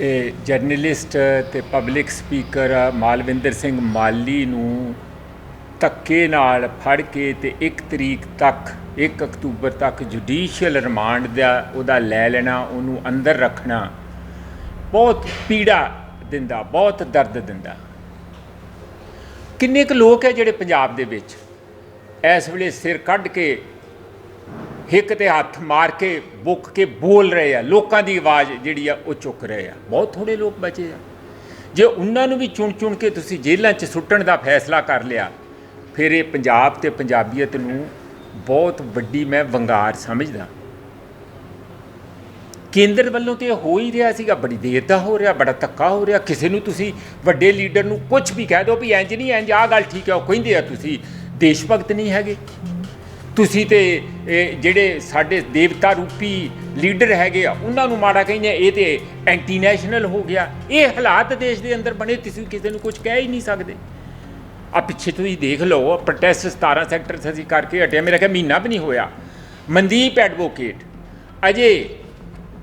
ਇਹ ਜਰਨਲਿਸਟ ਤੇ public speaker Malvinder Singh ਮਾਲੀ ਨੂੰ ਧੱਕੇ ਨਾਲ ਫੜ ਕੇ ਤੇ 1 ਤਰੀਕ ਤੱਕ 1 ਅਕਤੂਬਰ ਤੱਕ ਜੁਡੀਸ਼ੀਅਲ ਰਿਮਾਂਡ ਦਾ ਉਹਦਾ ਲੈ ਲੈਣਾ, ਉਹਨੂੰ ਅੰਦਰ ਰੱਖਣਾ, ਬਹੁਤ ਪੀੜਾ ਦਿੰਦਾ, ਬਹੁਤ ਦਰਦ ਦਿੰਦਾ। ਕਿੰਨੇ ਕੁ ਲੋਕ ਹੈ ਜਿਹੜੇ ਪੰਜਾਬ ਦੇ ਵਿੱਚ ਇਸ ਵੇਲੇ ਸਿਰ ਕੱਢ ਕੇ ਹਿੱਕ ਤੇ ਹੱਥ ਮਾਰ ਕੇ ਬੁੱਕ ਕੇ ਬੋਲ ਰਹੇ ਆ, ਲੋਕਾਂ ਦੀ ਆਵਾਜ਼ ਜਿਹੜੀ ਆ ਉਹ ਚੁੱਕ ਰਹੇ ਆ। ਬਹੁਤ ਥੋੜੇ ਲੋਕ ਬਚੇ ਆ। ਜੇ ਉਹਨਾਂ ਨੂੰ ਵੀ ਚੁਣ ਚੁਣ ਕੇ ਤੁਸੀਂ ਜੇਲ੍ਹਾਂ 'ਚ ਸੁੱਟਣ ਦਾ ਫੈਸਲਾ ਕਰ ਲਿਆ, ਫਿਰ ਇਹ ਪੰਜਾਬ ਤੇ ਪੰਜਾਬੀਅਤ ਨੂੰ ਬਹੁਤ ਵੱਡੀ ਮੈਂ ਵੰਗਾਰ ਸਮਝਦਾ। ਕੇਂਦਰ ਵੱਲੋਂ ਤੇ ਇਹ ਹੋ ਹੀ ਰਿਹਾ ਸੀਗਾ, ਬੜੀ ਦੇਰ ਦਾ ਹੋ ਰਿਹਾ, ਬੜਾ ਧੱਕਾ ਹੋ ਰਿਹਾ। ਕਿਸੇ ਨੂੰ ਤੁਸੀਂ ਵੱਡੇ ਲੀਡਰ ਨੂੰ ਕੁਝ ਵੀ ਕਹਿ ਦਿਓ ਵੀ ਇੰਜ ਨਹੀਂ, ਇੰਜ ਆਹ ਗੱਲ ਠੀਕ ਹੈ, ਉਹ ਕਹਿੰਦੇ ਆ ਤੁਸੀਂ, ਦੇਸ਼ ਭਗਤ ਨਹੀਂ ਹੈਗੇ। ਤੁਸੀਂ ਤੇ ਇਹ ਜਿਹੜੇ ਸਾਡੇ ਦੇਵਤਾ ਰੂਪੀ ਲੀਡਰ ਹੈਗੇ ਆ ਉਹਨਾਂ ਨੂੰ ਮਾੜਾ ਕਹਿੰਦੇ ਆ, ਇਹ ਤੇ ਐਂਟੀ ਨੈਸ਼ਨਲ ਹੋ ਗਿਆ। ਇਹ ਹਾਲਾਤ ਦੇਸ਼ ਦੇ ਅੰਦਰ ਬਣੇ ਤੁਸੀਂ ਕਿਸੇ ਨੂੰ ਕੁਝ ਕਹਿ ਹੀ ਨਹੀਂ ਸਕਦੇ। ਆ ਪਿੱਛੇ ਤੁਸੀਂ ਦੇਖ ਲਓ ਪ੍ਰੋਟੈਸਟ 17 ਸੈਕਟਰ ਅਸੀਂ ਕਰਕੇ ਹਟਿਆ ਮੇਰਾ ਕਿਹਾ ਮਹੀਨਾ ਵੀ ਨਹੀਂ ਹੋਇਆ। ਮਨਦੀਪ ਐਡਵੋਕੇਟ ਅਜੇ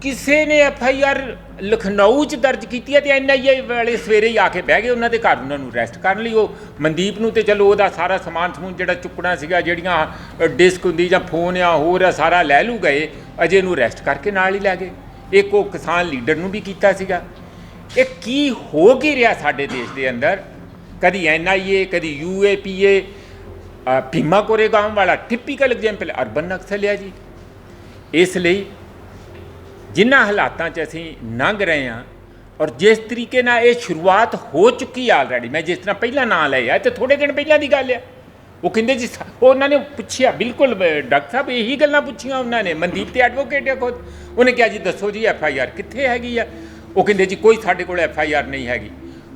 ਕਿਸੇ ਨੇ ਐਫ ਆਈ ਆਰ ਲਖਨਊ 'ਚ ਦਰਜ ਕੀਤੀ ਹੈ ਤੇ ਐਨ ਆਈ ਏ ਵਾਲੇ ਸਵੇਰੇ ਹੀ ਆ ਕੇ ਬਹਿ ਗਏ ਉਹਨਾਂ ਦੇ ਘਰ, ਉਹਨਾਂ ਨੂੰ ਅਰੈਸਟ ਕਰਨ ਲਈ। ਉਹ ਮਨਦੀਪ ਨੂੰ ਤੇ ਚਲੋ ਉਹਦਾ ਸਾਰਾ ਸਮਾਨ ਸਮੂਨ ਜਿਹੜਾ ਚੁੱਕਣਾ ਸੀਗਾ, ਜਿਹੜੀਆਂ ਡਿਸਕ ਹੁੰਦੀ ਜਾਂ ਫੋਨ ਆ ਹੋਰ ਆ, ਸਾਰਾ ਲੈ ਲੂ ਗਏ। ਅਜੇ ਨੂੰ ਅਰੈਸਟ ਕਰਕੇ ਨਾਲ ਹੀ ਲੈ ਗਏ। ਇੱਕ ਉਹ ਕਿਸਾਨ ਲੀਡਰ ਨੂੰ ਵੀ ਕੀਤਾ ਸੀਗਾ। ਇਹ ਕੀ ਹੋ ਕੀ ਰਿਹਾ ਸਾਡੇ ਦੇਸ਼ ਦੇ ਅੰਦਰ? ਕਦੀ ਐਨ ਆਈ ਏ ਕਦੀ ਯੂ ਏ ਪੀ ਏ ਭੀਮਾ ਕੋਰੇਗਾਂਵ ਵਾਲਾ ਟਿਪੀਕਲ ਐਗਜ਼ਾਮਪਲ ਅਰਬਨ ਨਕਸਲ ਹੈ ਜੀ। ਇਸ ਲਈ ਜਿਨ੍ਹਾਂ ਹਾਲਾਤਾਂ 'ਚ ਅਸੀਂ ਲੰਘ ਰਹੇ ਹਾਂ ਔਰ ਜਿਸ ਤਰੀਕੇ ਨਾਲ ਇਹ ਸ਼ੁਰੂਆਤ ਹੋ ਚੁੱਕੀ ਆਲਰੇਡੀ ਮੈਂ ਜਿਸ ਤਰ੍ਹਾਂ ਪਹਿਲਾਂ ਨਾਂ ਲਿਆ ਤੇ ਥੋੜੇ ਦਿਨ ਪਹਿਲਾਂ ਦੀ ਗੱਲ ਆ ਉਹ ਕਹਿੰਦੇ ਜੀ ਸਾ- ਉਹਨਾਂ ਨੇ ਪੁੱਛਿਆ, ਬਿਲਕੁਲ ਡਾਕਟਰ ਸਾਹਿਬ ਇਹੀ ਗੱਲਾਂ ਪੁੱਛੀਆਂ ਉਹਨਾਂ ਨੇ, ਮਨਦੀਪ ਤੇ ਐਡਵੋਕੇਟ ਆ ਖੁਦ। ਉਹਨੇ ਕਿਹਾ ਜੀ, ਦੱਸੋ ਜੀ ਐਫ ਆਈ ਆਰ ਕਿੱਥੇ ਹੈਗੀ ਆ? ਉਹ ਕਹਿੰਦੇ ਜੀ, ਕੋਈ ਸਾਡੇ ਕੋਲ ਐਫ ਆਈ ਆਰ ਨਹੀਂ ਹੈਗੀ।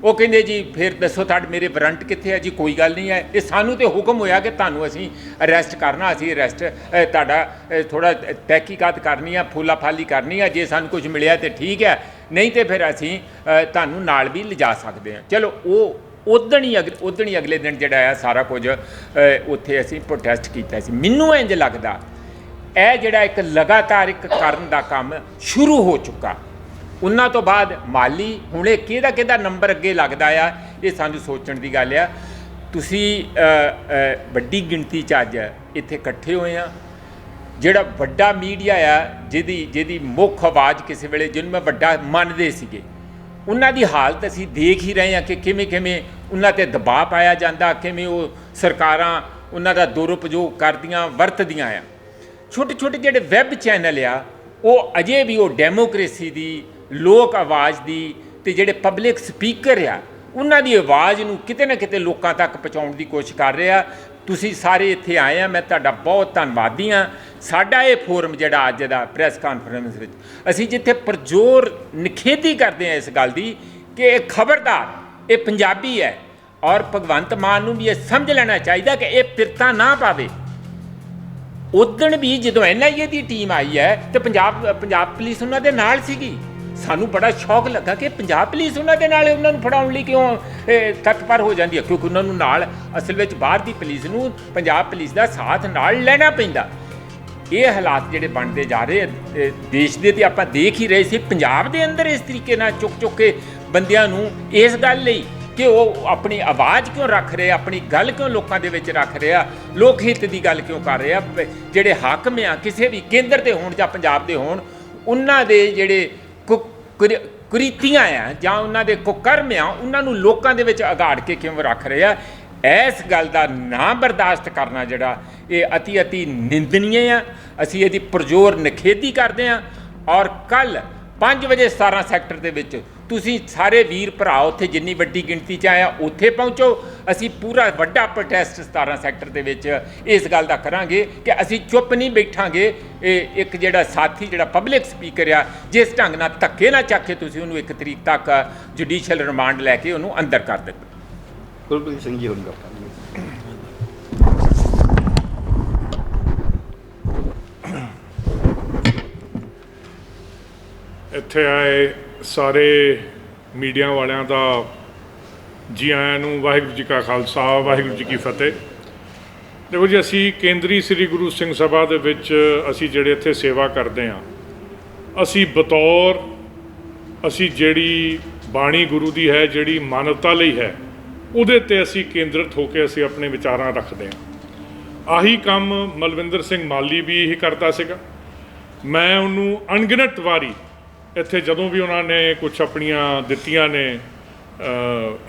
ਉਹ ਕਹਿੰਦੇ ਜੀ, ਫਿਰ ਦੱਸੋ ਤੁਹਾਡੇ ਮੇਰੇ ਵਾਰੰਟ ਕਿੱਥੇ ਹੈ ਜੀ? ਕੋਈ ਗੱਲ ਨਹੀਂ ਹੈ। ਇਹ ਸਾਨੂੰ ਤੇ ਹੁਕਮ ਹੋਇਆ ਕਿ ਤੁਹਾਨੂੰ ਅਸੀਂ ਅਰੈਸਟ ਕਰਨਾ, ਅਸੀਂ ਅਰੈਸਟ ਤੁਹਾਡਾ ਥੋੜਾ ਤਹਿਕੀਕਾਤ ਕਰਨੀ ਆ ਫੂਲਾ ਫਾਲੀ ਕਰਨੀ ਆ, ਜੇ ਸਾਨੂੰ ਕੁਝ ਮਿਲਿਆ ਤੇ ਠੀਕ ਹੈ। ਨਹੀਂ ਤੇ ਫਿਰ ਅਸੀਂ ਤੁਹਾਨੂੰ ਨਾਲ ਵੀ ਲਿਜਾ ਸਕਦੇ ਹਾਂ। ਚਲੋ, ਉਹ ਉਦਣ ਹੀ ਅਗਲੇ ਉਦਣ ਹੀ ਅਗਲੇ ਦਿਨ ਜਿਹੜਾ ਆ, ਸਾਰਾ ਕੁਝ ਉੱਥੇ ਅਸੀਂ ਪ੍ਰੋਟੈਸਟ ਕੀਤਾ ਸੀ। ਮੈਨੂੰ ਇੰਜ ਲੱਗਦਾ, ਇਹ ਜਿਹੜਾ ਇੱਕ ਲਗਾਤਾਰ ਇੱਕ ਕਰਨ ਦਾ ਕੰਮ ਸ਼ੁਰੂ ਹੋ ਚੁੱਕਾ। ਉਹਨਾਂ ਤੋਂ ਬਾਅਦ ਮਾਲੀ, ਹੁਣੇ ਕਿਹਦਾ ਕਿਹਦਾ ਨੰਬਰ ਅੱਗੇ ਲੱਗਦਾ ਆ, ਇਹ ਸਾਨੂੰ ਸੋਚਣ ਦੀ ਗੱਲ ਆ। ਤੁਸੀਂ ਵੱਡੀ ਗਿਣਤੀ 'ਚ ਅੱਜ ਇੱਥੇ ਇਕੱਠੇ ਹੋਏ ਆ। ਜਿਹੜਾ ਵੱਡਾ ਮੀਡੀਆ ਆ, ਜਿਹਦੀ ਜਿਹਦੀ ਮੁੱਖ ਆਵਾਜ਼ ਕਿਸੇ ਵੇਲੇ, ਜਿਹਨੂੰ ਮੈਂ ਵੱਡਾ ਮੰਨਦੇ ਸੀਗੇ, ਉਹਨਾਂ ਦੀ ਹਾਲਤ ਅਸੀਂ ਦੇਖ ਹੀ ਰਹੇ ਹਾਂ ਕਿ ਕਿਵੇਂ ਕਿਵੇਂ ਉਹਨਾਂ ਤੇ ਦਬਾਅ ਪਾਇਆ ਜਾਂਦਾ, ਕਿਵੇਂ ਉਹ ਸਰਕਾਰਾਂ ਉਹਨਾਂ ਦਾ ਦੁਰਉਪਯੋਗ ਕਰਦੀਆਂ, ਵਰਤਦੀਆਂ ਆ। ਛੋਟੇ ਛੋਟੇ ਜਿਹੜੇ ਵੈਬ ਚੈਨਲ ਆ, ਉਹ ਅਜੇ ਵੀ ਉਹ ਡੈਮੋਕ੍ਰੇਸੀ ਦੀ ਲੋਕ ਆਵਾਜ਼ ਦੀ ਤੇ ਜਿਹੜੇ ਪਬਲਿਕ ਸਪੀਕਰ ਆ, ਉਹਨਾਂ ਦੀ ਆਵਾਜ਼ ਨੂੰ ਕਿਤੇ ਨਾ ਕਿਤੇ ਲੋਕਾਂ ਤੱਕ ਪਹੁੰਚਾਉਣ ਦੀ ਕੋਸ਼ਿਸ਼ ਕਰ ਰਿਹਾ। ਤੁਸੀਂ ਸਾਰੇ ਇੱਥੇ ਆਏ ਆ, ਮੈਂ ਤੁਹਾਡਾ ਬਹੁਤ ਧੰਨਵਾਦੀ ਆ ਸਾਡਾ ਇਹ ਫੋਰਮ ਜਿਹੜਾ ਅੱਜ ਦਾ ਪ੍ਰੈਸ ਕਾਨਫਰੰਸ ਵਿੱਚ, ਅਸੀਂ ਜਿੱਥੇ ਪਰਜ਼ੋਰ ਨਿਖੇਧੀ ਕਰਦੇ ਆ ਇਸ ਗੱਲ ਦੀ ਕਿ ਇਹ ਖਬਰਦਾਰ, ਇਹ ਪੰਜਾਬੀ ਹੈ ਔਰ ਭਗਵੰਤ ਮਾਨ ਨੂੰ ਵੀ ਇਹ ਸਮਝ ਲੈਣਾ ਚਾਹੀਦਾ ਕਿ ਇਹ ਪਿਰਤਾ ਨਾ ਪਾਵੇ। ਉਦਣ ਵੀ ਜਦੋਂ ਐਨਆਈਏ ਦੀ ਟੀਮ ਆਈ ਹੈ ਤੇ ਪੰਜਾਬ ਪੰਜਾਬ ਪੁਲਿਸ ਉਹਨਾਂ ਦੇ ਨਾਲ ਸੀਗੀ। ਸਾਨੂੰ ਬੜਾ ਸ਼ੌਕ ਲੱਗਾ ਕਿ ਪੰਜਾਬ ਪੁਲਿਸ ਉਹਨਾਂ ਦੇ ਨਾਲ ਉਹਨਾਂ ਨੂੰ ਫੜਾਉਣ ਲਈ ਕਿਉਂ ਇਹ, ਤਤਪਰ ਹੋ ਜਾਂਦੀ ਹੈ। ਕਿਉਂਕਿ ਉਹਨਾਂ ਨੂੰ ਨਾਲ ਅਸਲ ਵਿੱਚ ਬਾਹਰ ਦੀ ਪੁਲਿਸ ਨੂੰ ਪੰਜਾਬ ਪੁਲਿਸ ਦਾ ਸਾਥ ਨਾਲ ਲੈਣਾ ਪੈਂਦਾ। ਇਹ ਹਾਲਾਤ ਜਿਹੜੇ ਬਣਦੇ ਜਾ ਰਹੇ ਆ, ਦੇਸ਼ ਦੇ ਤੇ ਆਪਾਂ ਦੇਖ ਹੀ ਰਹੇ ਸੀ ਪੰਜਾਬ ਦੇ ਅੰਦਰ ਇਸ ਤਰੀਕੇ ਨਾਲ ਚੁੱਕ ਚੁੱਕ ਕੇ ਬੰਦਿਆਂ ਨੂੰ ਇਸ ਗੱਲ ਲਈ ਕਿ ਉਹ ਆਪਣੀ ਆਵਾਜ਼ ਕਿਉਂ ਰੱਖ ਰਹੇ ਆਪਣੀ ਗੱਲ ਕਿਉਂ ਲੋਕਾਂ ਦੇ ਵਿੱਚ ਰੱਖ ਰਿਹਾ ਲੋਕ ਹਿੱਤ ਦੀ ਗੱਲ ਕਿਉਂ ਕਰ ਰਹੇ ਆ ਜਿਹੜੇ ਹਾਕਮ ਆ ਕਿਸੇ ਵੀ ਕੇਂਦਰ ਦੇ ਹੋਣ ਜਾਂ ਪੰਜਾਬ ਦੇ ਹੋਣ ਉਹਨਾਂ ਦੇ ਜਿਹੜੇ ਕੁਰੀਤੀਆਂ ਆ, ਜਾਂ ਉਹਨਾਂ ਦੇ ਕੁਕਰਮ ਆ, ਉਹਨਾਂ ਨੂੰ ਲੋਕਾਂ ਦੇ ਵਿੱਚ ਅਗਾੜ ਕੇ ਕਿਉਂ ਰੱਖ ਰਹੇ ਆ ਇਸ ਗੱਲ ਦਾ ਨਾ ਬਰਦਾਸ਼ਤ ਕਰਨਾ ਜਿਹੜਾ ਇਹ ਅਤੀ ਅਤੀ ਨਿੰਦਨੀਏ ਆ, ਅਸੀਂ ਇਹਦੀ ਪ੍ਰਜੋਰ ਨਿਖੇਧੀ ਕਰਦੇ ਆ, ਔਰ ਕੱਲ 5 ਵਜੇ 17 ਸੈਕਟਰ ਦੇ ਵਿੱਚ ਤੁਸੀਂ ਸਾਰੇ ਵੀਰ ਭਰਾ ਉੱਥੇ ਜਿੰਨੀ ਵੱਡੀ ਗਿਣਤੀ 'ਚ ਆਇਆ ਉੱਥੇ ਪਹੁੰਚੋ। ਅਸੀਂ ਪੂਰਾ ਵੱਡਾ ਪ੍ਰੋਟੈਸਟ 17 ਸੈਕਟਰ ਦੇ ਵਿੱਚ ਇਸ ਗੱਲ ਦਾ ਕਰਾਂਗੇ ਕਿ ਅਸੀਂ ਚੁੱਪ ਨਹੀਂ ਬੈਠਾਂਗੇ। ਇਹ ਇੱਕ ਜਿਹੜਾ ਸਾਥੀ ਜਿਹੜਾ ਪਬਲਿਕ ਸਪੀਕਰ ਆ ਜਿਸ ਢੰਗ ਨਾਲ ਧੱਕੇ ਨਾ ਚੱਕ ਕੇ ਤੁਸੀਂ ਉਹਨੂੰ ਇੱਕ ਤਰੀਕ ਤੱਕ ਜੁਡੀਸ਼ੀਅਲ ਰਿਮਾਂਡ ਲੈ ਕੇ ਉਹਨੂੰ ਅੰਦਰ ਕਰ ਦਿੱਤਾ। ਗੁਰਪ੍ਰੀਤ ਸਿੰਘ ਜੀ ਹੁਣ ਗੱਲ ਇੱਥੇ ਆਏ ਸਾਰੇ ਮੀਡੀਆ ਵਾਲਿਆਂ ਦਾ ਜੀ ਆਇਆਂ ਨੂੰ ਵਾਹਿਗੁਰੂ ਜੀ ਕਾ ਖਾਲਸਾ, ਵਾਹਿਗੁਰੂ ਜੀ ਕੀ ਫਤਿਹ। ਦੇਖੋ ਜੀ, ਅਸੀਂ ਕੇਂਦਰੀ ਸ੍ਰੀ ਗੁਰੂ ਸਿੰਘ ਸਭਾ ਦੇ ਵਿੱਚ ਅਸੀਂ ਜਿਹੜੇ ਇੱਥੇ ਸੇਵਾ ਕਰਦੇ ਹਾਂ, ਅਸੀਂ ਬਤੌਰ ਅਸੀਂ ਜਿਹੜੀ ਬਾਣੀ ਗੁਰੂ ਦੀ ਹੈ, ਜਿਹੜੀ ਮਾਨਵਤਾ ਲਈ ਹੈ, ਉਹਦੇ ਤੇ ਅਸੀਂ ਕੇਂਦਰਿਤ ਹੋ ਕੇ ਅਸੀਂ ਆਪਣੇ ਵਿਚਾਰਾਂ ਰੱਖਦੇ ਹਾਂ। ਆਹੀ ਕੰਮ ਮਲਵਿੰਦਰ ਸਿੰਘ ਮਾਲੀ ਵੀ ਇਹ ਕਰਦਾ ਸੀਗਾ। ਮੈਂ ਉਹਨੂੰ ਅਣਗਿਣਤ ਵਾਰੀ ਇੱਥੇ ਜਦੋਂ ਵੀ ਉਹਨਾਂ ਨੇ ਕੁਝ ਆਪਣੀਆਂ ਦਿੱਤੀਆਂ ਨੇ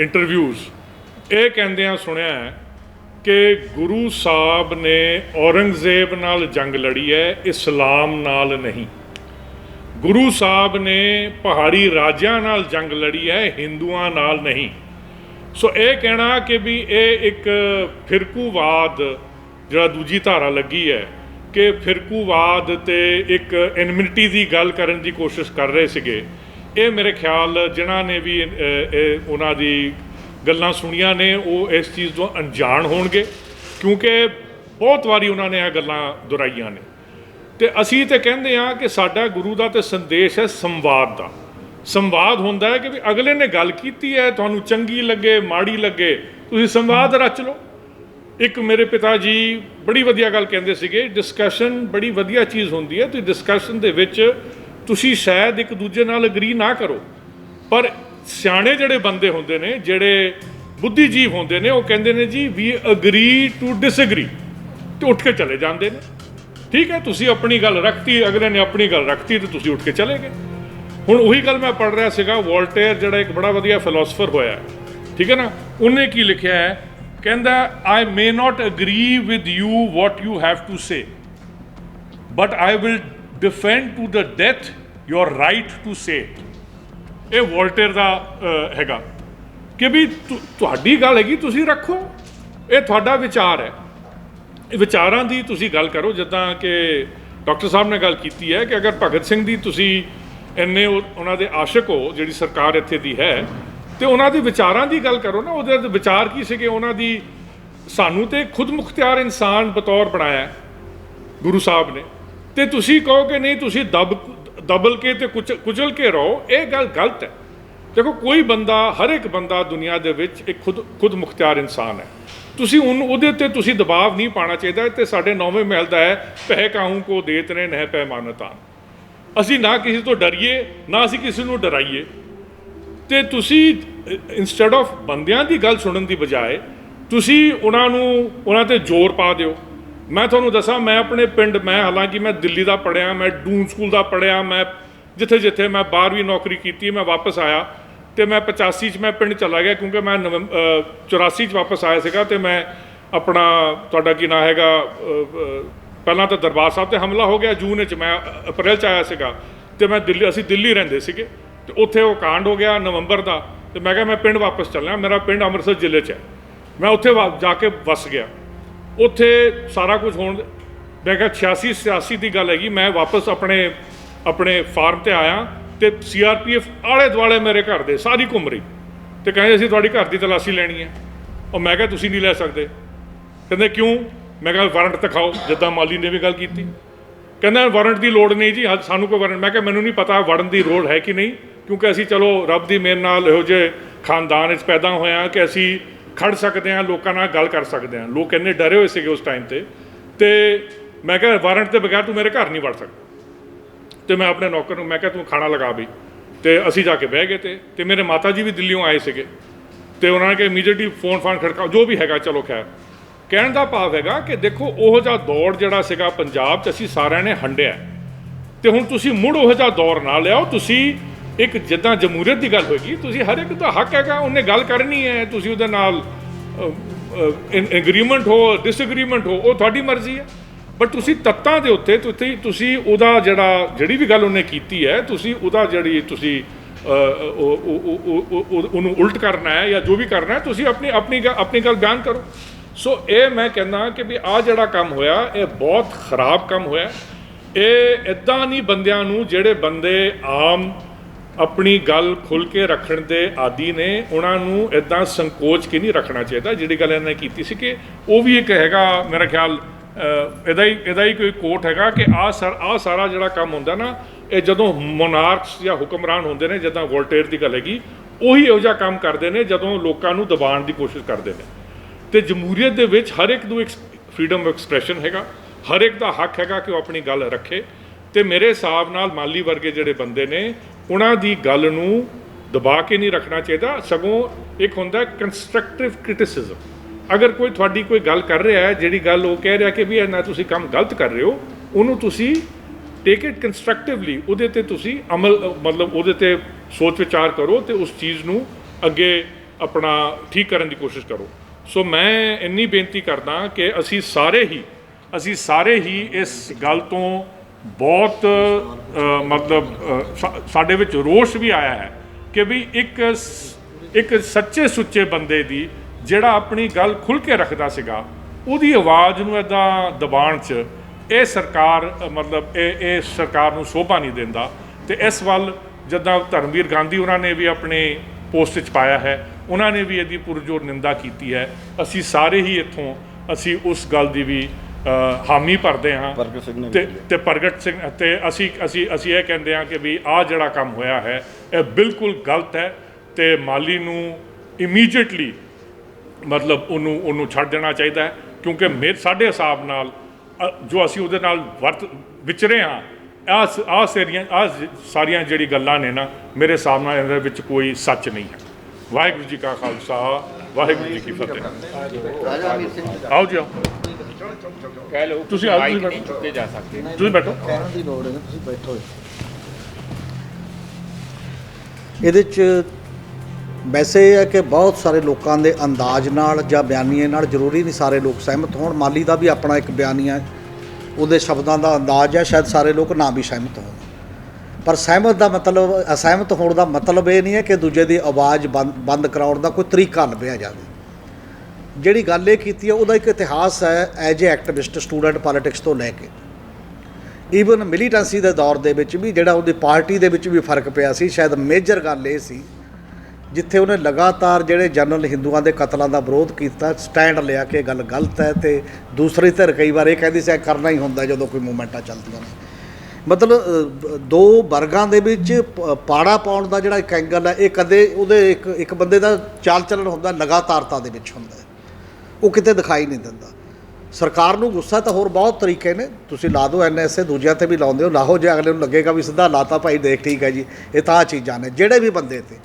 ਇੰਟਰਵਿਊਜ਼ ਇਹ ਕਹਿੰਦਿਆਂ ਸੁਣਿਆ ਕਿ ਗੁਰੂ ਸਾਹਿਬ ਨੇ ਔਰੰਗਜ਼ੇਬ ਨਾਲ ਜੰਗ ਲੜੀ ਹੈ, ਇਸਲਾਮ ਨਾਲ ਨਹੀਂ। ਗੁਰੂ ਸਾਹਿਬ ਨੇ ਪਹਾੜੀ ਰਾਜਿਆਂ ਨਾਲ ਜੰਗ ਲੜੀ ਹੈ, ਹਿੰਦੂਆਂ ਨਾਲ ਨਹੀਂ। ਸੋ ਇਹ ਕਹਿਣਾ ਕਿ ਵੀ ਇਹ ਇੱਕ ਫਿਰਕੂਵਾਦ ਜਿਹੜਾ ਦੂਜੀ ਧਾਰਾ ਲੱਗੀ ਹੈ ਕਿ ਫਿਰਕੂਵਾਦ ਤੇ ਇੱਕ ਐਨਮਿਟੀ ਦੀ ਗੱਲ ਕਰਨ ਦੀ ਕੋਸ਼ਿਸ਼ ਕਰ ਰਹੇ ਸੀਗੇ। ਇਹ ਮੇਰੇ ਖਿਆਲ ਜਿਨ੍ਹਾਂ ਨੇ ਵੀ ਇਹ ਉਹਨਾਂ ਦੀ ਗੱਲਾਂ ਸੁਣੀਆਂ ਨੇ, ਉਹ ਇਸ ਚੀਜ਼ ਤੋਂ ਅਣਜਾਣ ਹੋਣਗੇ, ਕਿਉਂਕਿ ਬਹੁਤ ਵਾਰੀ ਉਹਨਾਂ ਨੇ ਇਹ ਗੱਲਾਂ ਦੁਹਰਾਈਆਂ ਨੇ। ਤੇ ਅਸੀਂ ਤੇ ਕਹਿੰਦੇ ਆ ਕਿ ਸਾਡਾ ਗੁਰੂ ਦਾ ਤੇ ਸੰਦੇਸ਼ ਹੈ ਸੰਵਾਦ ਦਾ। ਸੰਵਾਦ ਹੁੰਦਾ ਹੈ ਕਿ ਵੀ ਅਗਲੇ ਨੇ ਗੱਲ ਕੀਤੀ ਹੈ, ਤੁਹਾਨੂੰ ਚੰਗੀ ਲੱਗੇ, ਮਾੜੀ ਲੱਗੇ, ਤੁਸੀਂ ਸੰਵਾਦ ਰਚ ਲਓ। ਇੱਕ ਮੇਰੇ ਪਿਤਾ ਜੀ ਬੜੀ ਵਧੀਆ ਗੱਲ ਕਹਿੰਦੇ ਸੀਗੇ ਡਿਸਕਸ਼ਨ ਬੜੀ ਵਧੀਆ ਚੀਜ਼ ਹੁੰਦੀ ਹੈ ਤੇ ਡਿਸਕਸ਼ਨ ਦੇ ਵਿੱਚ ਤੁਸੀਂ ਸ਼ਾਇਦ ਇੱਕ ਦੂਜੇ ਨਾਲ ਅਗਰੀ ਨਾ ਕਰੋ, ਪਰ ਸਿਆਣੇ ਜਿਹੜੇ ਬੰਦੇ ਹੁੰਦੇ ਨੇ, ਜਿਹੜੇ ਬੁੱਧੀਜੀਵ ਹੁੰਦੇ ਨੇ, ਉਹ ਕਹਿੰਦੇ ਨੇ ਜੀ ਵੀ ਅਗਰੀ ਟੂ ਡਿਸਐਗਰੀ ਤੇ ਉੱਠ ਕੇ ਚਲੇ ਜਾਂਦੇ ਨੇ। ਠੀਕ ਹੈ, ਤੁਸੀਂ ਆਪਣੀ ਗੱਲ ਰੱਖਤੀ, ਅਗਲੇ ਨੇ ਆਪਣੀ ਗੱਲ ਰੱਖਤੀ ਤੇ ਤੁਸੀਂ ਉੱਠ ਕੇ ਚਲੇ ਗਏ। ਹੁਣ ਉਹੀ ਗੱਲ ਮੈਂ ਪੜ੍ਹ ਰਿਹਾ ਸੀਗਾ, ਵੋਲਟੇਅਰ ਜਿਹੜਾ ਇੱਕ ਬੜਾ ਵਧੀਆ ਫਿਲਾਸਫਰ ਹੋਇਆ ਠੀਕ ਹੈ ਨਾ, ਉਹਨੇ ਕੀ ਲਿਖਿਆ ਹੈ? ਕਹਿੰਦਾ I may not agree with you what you have to say but I will defend to the death your right to say ਇਹ ਵੋਲਟੇਅਰ ਦਾ ਹੈਗਾ। ਕਿ ਵੀ ਤੁਹਾਡੀ ਗੱਲ ਹੈਗੀ, ਤੁਸੀਂ ਰੱਖੋ। ਇਹ ਤੁਹਾਡਾ ਵਿਚਾਰ ਹੈ। ਇਹ ਵਿਚਾਰਾਂ ਦੀ ਤੁਸੀਂ ਗੱਲ ਕਰੋ, ਜਿੱਦਾਂ ਕਿ ਡਾਕਟਰ ਸਾਹਿਬ ਨੇ ਗੱਲ ਕੀਤੀ ਹੈ ਕਿ ਅਗਰ ਭਗਤ ਸਿੰਘ ਦੀ ਤੁਸੀਂ ਇੰਨੇ ਉਹ- ਉਹਨਾਂ ਦੇ ਆਸ਼ਿਕ ਹੋ, ਜਿਹੜੀ ਸਰਕਾਰ ਇੱਥੇ ਦੀ ਹੈ ਤੇ ਉਹਨਾਂ ਦੇ ਵਿਚਾਰਾਂ ਦੀ ਗੱਲ ਕਰੋ ਨਾ, ਉਹਦੇ ਵਿਚਾਰ ਕੀ ਸੀਗੇ? ਉਹਨਾਂ ਦੀ ਸਾਨੂੰ ਤੇ ਖੁਦ ਮੁਖਤਿਆਰ ਇਨਸਾਨ ਬਤੌਰ ਬਣਾਇਆ ਗੁਰੂ ਸਾਹਿਬ ਨੇ। ਤੇ ਤੁਸੀਂ ਕਹੋ ਕਿ ਨਹੀਂ, ਤੁਸੀਂ ਦਬ ਦਬਲ ਕੇ ਤੇ ਕੁਚ- ਕੁਚਲ ਕੇ ਰਹੋ, ਇਹ ਗੱਲ ਗਲਤ ਹੈ। ਦੇਖੋ, ਕੋਈ ਬੰਦਾ, ਹਰ ਇੱਕ ਬੰਦਾ ਦੁਨੀਆ ਦੇ ਵਿੱਚ ਇੱਕ ਖੁਦ ਖੁਦ ਮੁਖਤਿਆਰ ਇਨਸਾਨ ਹੈ। ਤੁਸੀਂ ਉਹਨੂੰ, ਉਹਦੇ ਉੱਤੇ ਤੁਸੀਂ ਦਬਾਅ ਨਹੀਂ ਪਾਣਾ ਚਾਹੀਦਾ ਤੇ ਸਾਡੇ ਨੌਵੇਂ ਮਹਿਲ ਦਾ ਹੈ ਪਹਿ ਕਾਹੂ ਕੋ ਦੇਤ ਨੇ, ਨਹਿ ਪੈ ਪੈਮਾਨਤਾਨ ਅਸੀਂ ਨਾ ਕਿਸੇ ਤੋਂ ਡਰੀਏ, ਨਾ ਅਸੀਂ ਕਿਸੇ ਨੂੰ ਡਰਾਈਏ। ਤੇ ਤੁਸੀਂ ਇਨਸਟੈਡ ਆਫ ਬੰਦਿਆਂ ਦੀ ਗੱਲ ਸੁਣਨ ਦੀ ਬਜਾਏ ਤੁਸੀਂ ਉਹਨਾਂ ਨੂੰ ਉਹਨਾਂ ਤੇ ਜ਼ੋਰ ਪਾ ਦਿਓ। ਮੈਂ ਤੁਹਾਨੂੰ ਦੱਸਾਂ ਮੈਂ ਆਪਣੇ ਪਿੰਡ ਮੈਂ ਹਾਲਾਂਕਿ ਮੈਂ ਦਿੱਲੀ ਦਾ ਪੜਿਆ ਮੈਂ ਡੂਨ ਸਕੂਲ ਦਾ ਪੜਿਆ ਮੈਂ ਜਿੱਥੇ ਜਿੱਥੇ ਮੈਂ 12ਵੀਂ ਨੌਕਰੀ ਕੀਤੀ ਮੈਂ ਵਾਪਸ ਆਇਆ ਤੇ ਮੈਂ 85 ਚ ਮੈਂ ਪਿੰਡ ਚਲਾ ਗਿਆ ਕਿਉਂਕਿ ਮੈਂ ਨਵੰਬ- ਅ, 84 ਚ ਵਾਪਸ ਆਇਆ ਸੀਗਾ ਤੇ ਮੈਂ ਆਪਣਾ ਤੁਹਾਡਾ ਕੀ ਨਾਂ ਹੈਗਾ ਪਹਿਲਾਂ ਤਾਂ ਦਰਬਾਰ ਸਾਹਿਬ ਤੇ ਹਮਲਾ ਹੋ ਗਿਆ ਜੂਨ ਵਿੱਚ ਮੈਂ ਅਪ੍ਰੈਲ ਚ ਆਇਆ ਸੀਗਾ ਤੇ ਮੈਂ ਦਿੱਲੀ ਅਸੀਂ ਦਿੱਲੀ ਰਹਿੰਦੇ ਸੀਗੇ ਤੇ ਉੱਥੇ ਉਹ ਕਾਂਡ ਹੋ ਗਿਆ ਨਵੰਬਰ ਦਾ। ਤੇ ਮੈਂ ਕਿਹਾ ਮੈਂ ਪਿੰਡ ਵਾਪਸ ਚੱਲਣਾ, ਮੇਰਾ ਪਿੰਡ ਅੰਮ੍ਰਿਤਸਰ ਜ਼ਿਲ੍ਹੇ 'ਚ ਹੈ। ਮੈਂ ਉੱਥੇ ਵਾ- ਜਾ ਕੇ ਵਸ ਗਿਆ। ਉੱਥੇ ਸਾਰਾ ਕੁਝ ਹੋਣ ਮੈਂ ਕਿਹਾ 86 86 ਦੀ ਗੱਲ ਹੈਗੀ, ਮੈਂ ਵਾਪਸ ਆਪਣੇ ਆਪਣੇ ਫਾਰਮ ਤੇ ਆਇਆ ਤੇ ਸੀਆਰਪੀਐਫ ਆਲੇ ਦੁਆਲੇ ਮੇਰੇ ਘਰ ਦੇ ਸਾਰੀ ਘੁੰਮ ਰਹੀ। ਤੇ ਕਹਿੰਦੇ ਅਸੀਂ ਤੁਹਾਡੀ ਘਰ ਦੀ ਤਲਾਸ਼ੀ ਲੈਣੀ ਹੈ। ਉਹ ਮੈਂ ਕਿਹਾ ਤੁਸੀਂ ਨਹੀਂ ਲੈ ਸਕਦੇ। ਕਹਿੰਦੇ ਕਿਉਂ? ਮੈਂ ਕਿਹਾ ਵਾਰੰਟ ਦਿਖਾਓ, ਜਿੱਦਾਂ ਮਾਲੀ ਨੇ ਵੀ ਗੱਲ ਕੀਤੀ। ਕਹਿੰਦਾ ਵਾਰੰਟ ਦੀ ਲੋੜ ਨਹੀਂ ਜੀ ਅੱਜ ਸਾਨੂੰ ਕੋਈ ਵਾਰੰਟ, ਮੈਂ ਕਿਹਾ ਮੈਨੂੰ ਨਹੀਂ ਪਤਾ ਵਾਰੰਟ ਦੀ ਲੋੜ ਹੈ ਕਿ ਨਹੀਂ। ਕਿਉਂਕਿ ਅਸੀਂ ਚਲੋ ਰੱਬ ਦੀ ਮਿਹਰ ਨਾਲ ਇਹੋ ਜਿਹੇ ਖਾਨਦਾਨ ਵਿੱਚ ਪੈਦਾ ਹੋਏ ਹਾਂ ਕਿ ਅਸੀਂ ਖੜ ਸਕਦੇ ਹਾਂ, ਲੋਕਾਂ ਨਾਲ ਗੱਲ ਕਰ ਸਕਦੇ ਹਾਂ। ਲੋਕ ਇੰਨੇ ਡਰੇ ਹੋਏ ਸੀਗੇ ਉਸ ਟਾਈਮ ਤੇ। ਤੇ ਮੈਂ ਕਿਹਾ ਵਾਰੰਟ ਦੇ ਬਗੈਰ ਤੂੰ ਮੇਰੇ ਘਰ ਨਹੀਂ ਵੜ ਸਕਦਾ। ਤੇ ਮੈਂ ਆਪਣੇ ਨੌਕਰ ਨੂੰ, ਮੈਂ ਕਿਹਾ, ਤੂੰ ਖਾਣਾ ਲਗਾ ਬਈ। ਤੇ ਅਸੀਂ ਜਾ ਕੇ ਬਹਿ ਗਏ ਤੇ ਤੇ ਮੇਰੇ ਮਾਤਾ ਜੀ ਵੀ ਦਿੱਲੀੋਂ ਆਏ ਸੀਗੇ। ਤੇ ਉਹਨਾਂ ਨੇ ਕਿ ਇਮੀਡੀਏਟਲੀ ਫੋਨ ਫਾਨ ਖੜਕਾ, ਜੋ ਵੀ ਹੈਗਾ, ਚਲੋ ਖੈਰ। ਕਹਿਣ ਦਾ ਭਾਵ ਹੈਗਾ ਕਿ ਦੇਖੋ, ਉਹ ਜਿਹਾ ਦੌਰ ਜਿਹੜਾ ਸੀਗਾ ਪੰਜਾਬ 'ਚ, ਅਸੀਂ ਸਾਰਿਆਂ ਨੇ ਹੰਡਿਆ। ਤੇ ਹੁਣ ਤੁਸੀਂ ਮੁੜ ਉਹ ਜਿਹਾ ਦੌਰ ਨਾ ਲਿਆਓ, ਤੁਸੀਂ ਇੱਕ ਜਿੱਦਾਂ ਜਮਹੂਰੀਅਤ ਦੀ ਗੱਲ ਹੋਏਗੀ, ਤੁਸੀਂ ਹਰ ਇੱਕ ਦਾ ਹੱਕ ਹੈਗਾ, ਉਹਨੇ ਗੱਲ ਕਰਨੀ ਹੈ, ਤੁਸੀਂ ਉਹਦੇ ਨਾਲ ਐਗਰੀਮੈਂਟ ਹੋ ਡਿਸਐਗਰੀਮੈਂਟ ਹੋ, ਉਹ ਤੁਹਾਡੀ ਮਰਜ਼ੀ ਹੈ। ਬਟ ਤੁਸੀਂ ਤੱਤਾਂ ਦੇ ਉੱਤੇ ਤੁਸੀਂ ਤੁਸੀਂ ਉਹਦਾ ਜਿਹੜਾ, ਜਿਹੜੀ ਵੀ ਗੱਲ ਉਹਨੇ ਕੀਤੀ ਹੈ, ਤੁਸੀਂ ਉਹਦਾ ਜਿਹੜੀ ਤੁਸੀਂ ਉਹਨੂੰ ਉਲਟ ਕਰਨਾ ਹੈ ਜਾਂ ਜੋ ਵੀ ਕਰਨਾ ਹੈ, ਤੁਸੀਂ ਆਪਣੀ ਆਪਣੀ ਗੱਲ- ਆਪਣੀ ਗੱਲ ਬਿਆਨ ਕਰੋ। ਸੋ ਇਹ ਮੈਂ ਕਹਿੰਦਾ ਕਿ ਵੀ ਆ ਜਿਹੜਾ ਕੰਮ ਹੋਇਆ, ਇਹ ਬਹੁਤ ਖਰਾਬ ਕੰਮ ਹੋਇਆ। ਇਹ ਇਦਾਂ ਨਹੀਂ ਬੰਦਿਆਂ ਨੂੰ ਜਿਹੜੇ ਬੰਦੇ ਆਮ ਆਪਣੀ ਗੱਲ ਖੁੱਲ ਕੇ ਰੱਖਣ ਦੇ ਆਦੀ ਨੇ, ਉਹਨਾਂ ਨੂੰ ਇਦਾਂ ਸੰਕੋਚ ਕੇ ਨਹੀਂ ਰੱਖਣਾ ਚਾਹੀਦਾ। ਜਿਹੜੀ ਗੱਲ ਇਹਨਾਂ ਨੇ ਕੀਤੀ ਸੀ ਕਿ ਉਹ ਵੀ ਇੱਕ ਹੈਗਾ, ਮੇਰਾ ਖਿਆਲ ਇਹਦਾ ਹੀ ਇਹਦਾ ਹੀ ਕੋਈ ਕੋਟ ਹੈਗਾ ਕਿ ਆ ਸਰ ਆ ਸਾਰਾ ਜਿਹੜਾ ਕੰਮ ਹੁੰਦਾ ਨਾ, ਇਹ ਜਦੋਂ ਮੋਨਾਰਕਸ ਜਾਂ ਹੁਕਮਰਾਨ ਹੁੰਦੇ ਨੇ, ਜਿੱਦਾਂ ਵੋਲਟੇਅਰ ਦੀ ਗੱਲ ਹੈਗੀ, ਉਹੀ ਇਹੋ ਜਿਹਾ ਕੰਮ ਕਰਦੇ ਨੇ, ਜਦੋਂ ਲੋਕਾਂ ਨੂੰ ਦਬਾਉਣ ਦੀ ਕੋਸ਼ਿਸ਼ ਕਰਦੇ ਨੇ। ਤੇ ਜਮਹੂਰੀਅਤ ਦੇ ਵਿੱਚ ਹਰ ਇੱਕ ਨੂੰ ਇੱਕ ਫਰੀडम ਆਫ ਐਕਸਪ੍ਰੈਸ਼ਨ ਹੈਗਾ, ਹਰ ਇੱਕ ਦਾ ਹੱਕ ਹੈਗਾ ਕਿ ਉਹ ਆਪਣੀ ਗੱਲ ਰੱਖੇ। ਤੇ ਮੇਰੇ ਹਿਸਾਬ ਨਾਲ ਮਾਲੀ ਵਰਗੇ ਜਿਹੜੇ ਬੰਦੇ ਨੇ ਉਹਨਾਂ ਦੀ ਗੱਲ ਨੂੰ ਦਬਾ ਕੇ ਨਹੀਂ ਰੱਖਣਾ ਚਾਹੀਦਾ। ਸਗੋਂ ਇੱਕ ਹੁੰਦਾ ਕੰਸਟਰਕਟਿਵ ਕ੍ਰਿਟਿਸਿਜ਼ਮ ਅਗਰ ਕੋਈ ਤੁਹਾਡੀ ਕੋਈ ਗੱਲ ਕਰ ਰਿਹਾ ਹੈ, ਜਿਹੜੀ ਗੱਲ ਉਹ ਕਹਿ ਰਿਹਾ ਕਿ ਵੀ ਇਹ ਨਾ ਤੁਸੀਂ ਕੰਮ ਗਲਤ ਕਰ ਰਹੇ ਹੋ, ਉਹਨੂੰ ਤੁਸੀਂ ਟੇਕ ਇਟ ਕੰਸਟਰਕਟਿਵਲੀ ਉਹਦੇ ਤੇ ਤੁਸੀਂ ਅਮਲ, ਮਤਲਬ ਉਹਦੇ ਤੇ ਸੋਚ ਵਿਚਾਰ ਕਰੋ ਤੇ ਉਸ ਚੀਜ਼ ਨੂੰ ਅੱਗੇ ਆਪਣਾ ਠੀਕ ਕਰਨ ਦੀ ਕੋਸ਼ਿਸ਼ ਕਰੋ। ਸੋ ਮੈਂ ਇੰਨੀ ਬੇਨਤੀ ਕਰਦਾ ਕਿ ਅਸੀਂ ਸਾਰੇ ਹੀ, ਅਸੀਂ ਸਾਰੇ ਹੀ ਇਸ ਗੱਲ ਤੋਂ ਬਹੁਤ ਮਤਲਬ ਸਾਡੇ ਵਿੱਚ ਰੋਸ਼ ਵੀ ਆਇਆ ਹੈ ਕਿ ਵੀ ਇੱਕ ਸ- ਇੱਕ ਸੱਚੇ ਸੁੱਚੇ ਬੰਦੇ ਦੀ ਜਿਹੜਾ ਆਪਣੀ ਗੱਲ ਖੁੱਲ ਕੇ ਰੱਖਦਾ ਸੀਗਾ, ਉਹਦੀ ਆਵਾਜ਼ ਨੂੰ ਇਦਾਂ ਦਬਾਉਣ 'ਚ ਇਹ ਸਰਕਾਰ ਮਤਲਬ ਇਹ ਇਹ ਸਰਕਾਰ ਨੂੰ ਸ਼ੋਭਾ ਨਹੀਂ ਦਿੰਦਾ। ਤੇ ਇਸ ਵੱਲ ਜਦਾਂ ਧਰਮਵੀਰ ਗਾਂਧੀ ਉਹਨਾਂ ਨੇ ਵੀ ਆਪਣੇ ਪੋਸਟ 'ਚ ਪਾਇਆ ਹੈ, ਉਹਨਾਂ ਨੇ ਵੀ ਇਹਦੀ ਪੁਰਜੋਰ ਨਿੰਦਾ ਕੀਤੀ ਹੈ। ਅਸੀਂ ਸਾਰੇ ਹੀ ਇੱਥੋਂ, ਅਸੀਂ ਉਸ ਗੱਲ ਦੀ ਵੀ ਹਾਮੀ ਭਰਦੇ ਹਾਂ। ਪ੍ਰਗਟ ਸਿੰਘ ਨੇ ਤੇ ਪ੍ਰਗਟ ਸਿੰਘ ਤੇ ਅਸੀਂ ਅਸੀਂ ਅਸੀਂ ਇਹ ਕਹਿੰਦੇ ਹਾਂ ਕਿ ਵੀ ਆਹ ਜਿਹੜਾ ਕੰਮ ਹੋਇਆ ਹੈ ਇਹ ਬਿਲਕੁਲ ਗਲਤ ਹੈ ਤੇ ਮਾਲੀ ਨੂੰ ਇਮੀਡੀਏਟਲੀ ਮਤਲਬ ਉਹਨੂੰ ਉਹਨੂੰ ਛੱਡ ਦੇਣਾ ਚਾਹੀਦਾ ਹੈ ਕਿਉਂਕਿ ਮੇਰੇ ਸਾਡੇ ਹਿਸਾਬ ਨਾਲ ਜੋ ਅਸੀਂ ਉਹਦੇ ਨਾਲ ਵਰਤ ਵਿਚਰੇ ਹਾਂ ਆਹ ਸ- ਆਹ ਸਾਰੀਆਂ ਆਹ ਜ- ਸਾਰੀਆਂ ਜਿਹੜੀ ਗੱਲਾਂ ਨੇ ਨਾ ਮੇਰੇ ਹਿਸਾਬ ਨਾਲ ਇਹਦੇ ਵਿੱਚ ਕੋਈ ਸੱਚ ਨਹੀਂ ਹੈ। ਵਾਹਿਗੁਰੂ ਜੀ ਕਾ ਖਾਲਸਾ ਵਾਹਿਗੁਰੂ ਜੀ ਕੀ ਫਤਿਹ। ਆਓ ਜੀ ਆਓ। ਕਹਿ ਲਓ ਤੁਸੀਂ ਆਓ, ਮਾਈਕ ਤੁਸੀਂ ਨਹੀਂ ਬੈਠੋ। ਚੁੱਕੇ ਜਾ ਸਕਦੇ। ਤੁਸੀਂ ਬੈਠੋ। ਕਹਿਣ ਦੀ ਲੋੜ ਹੈ ਤੁਸੀਂ ਬੈਠੋ ਇਹਦੇ ਚ ਵੈਸੇ ਇਹ ਹੈ ਕਿ ਬਹੁਤ ਸਾਰੇ ਲੋਕਾਂ ਦੇ ਅੰਦਾਜ਼ ਨਾਲ ਜਾਂ ਬਿਆਨੀਏ ਨਾਲ ਜ਼ਰੂਰੀ ਨਹੀਂ ਸਾਰੇ ਲੋਕ ਸਹਿਮਤ ਹੋਣ। ਮਾਲੀ ਦਾ ਵੀ ਆਪਣਾ ਇੱਕ ਬਿਆਨੀਆ ਹੈ। ਉਹਦੇ ਸ਼ਬਦਾਂ ਦਾ ਅੰਦਾਜ਼ ਹੈ ਸ਼ਾਇਦ ਸਾਰੇ ਲੋਕ ਨਾ ਵੀ ਸਹਿਮਤ ਹੋਣ। ਪਰ ਸਹਿਮਤ ਦਾ ਮਤਲਬ ਅਸਹਿਮਤ ਹੋਣ ਦਾ ਮਤਲਬ ਇਹ ਨਹੀਂ ਹੈ ਕਿ ਦੂਜੇ ਦੀ ਆਵਾਜ਼ ਬੰਦ ਬੰਦ ਕਰਾਉਣ ਦਾ ਕੋਈ ਤਰੀਕਾ ਲੱਭਿਆ ਜਾਵੇ। ਜਿਹੜੀ ਗੱਲ ਇਹ ਕੀਤੀ ਹੈ, ਉਹਦਾ ਇੱਕ ਇਤਿਹਾਸ ਹੈ as a activist student politics ਤੋਂ ਲੈ ਕੇ। ਈਵਨ ਮਿਲੀਟੈਂਸੀ ਦੇ ਦੌਰ ਦੇ ਵਿੱਚ ਵੀ ਜਿਹੜਾ ਉਹਦੀ ਪਾਰਟੀ ਦੇ ਵਿੱਚ ਵੀ ਫ਼ਰਕ ਪਿਆ ਸੀ, ਸ਼ਾਇਦ ਮੇਜਰ ਗੱਲ ਇਹ ਸੀ, ਜਿੱਥੇ ਉਹਨੇ ਲਗਾਤਾਰ ਜਿਹੜੇ ਜਨਰਲ ਹਿੰਦੂਆਂ ਦੇ ਕਤਲਾਂ ਦਾ ਵਿਰੋਧ ਕੀਤਾ ਸਟੈਂਡ ਲਿਆ ਕਿ ਇਹ ਗੱਲ ਗਲਤ ਹੈ ਤੇ ਦੂਸਰੀ ਧਿਰ ਕਈ ਵਾਰ ਇਹ ਕਹਿੰਦੀ ਸੀ, ਇਹ ਕਰਨਾ ਹੀ ਹੁੰਦਾ ਜਦੋਂ ਕੋਈ ਮੂਵਮੈਂਟਾਂ ਚੱਲਦੀਆਂ ਨੇ। ਮਤਲਬ ਦੋ ਵਰਗਾਂ ਦੇ ਵਿੱਚ ਪਾੜਾ ਪਾਉਣ ਦਾ ਜਿਹੜਾ ਇੱਕ ਐਂਗਲ ਹੈ, ਇਹ ਕਦੇ ਉਹਦੇ ਇੱਕ ਇੱਕ ਬੰਦੇ ਦਾ ਚਾਲ ਚੱਲਣ ਹੁੰਦਾ, ਲਗਾਤਾਰਤਾ ਦੇ ਵਿੱਚ ਹੁੰਦਾ ਉਹ ਕਿਤੇ ਦਿਖਾਈ ਨਹੀਂ ਦਿੰਦਾ। ਸਰਕਾਰ ਨੂੰ ਗੁੱਸਾ ਤਾਂ ਹੋਰ ਬਹੁਤ ਤਰੀਕੇ ਨੇ। ਤੁਸੀਂ ਲਾ ਦਿਓ ਐਨਐਸਏ, ਦੂਜਿਆਂ ਤੇ ਵੀ ਲਾਉਂਦੇ ਹੋ। ਲਾਹੋ ਜੇ ਅਗਲੇ ਨੂੰ ਲੱਗੇਗਾ ਵੀ ਸਿੱਧਾ ਲਾਤਾ, ਭਾਈ ਦੇਖ ਠੀਕ ਹੈ ਜੀ, ਇਹ ਤਾਂ ਆਹ ਚੀਜ਼ਾਂ ਨੇ, ਜਿਹੜੇ ਵੀ ਬੰਦੇ ਤੇ।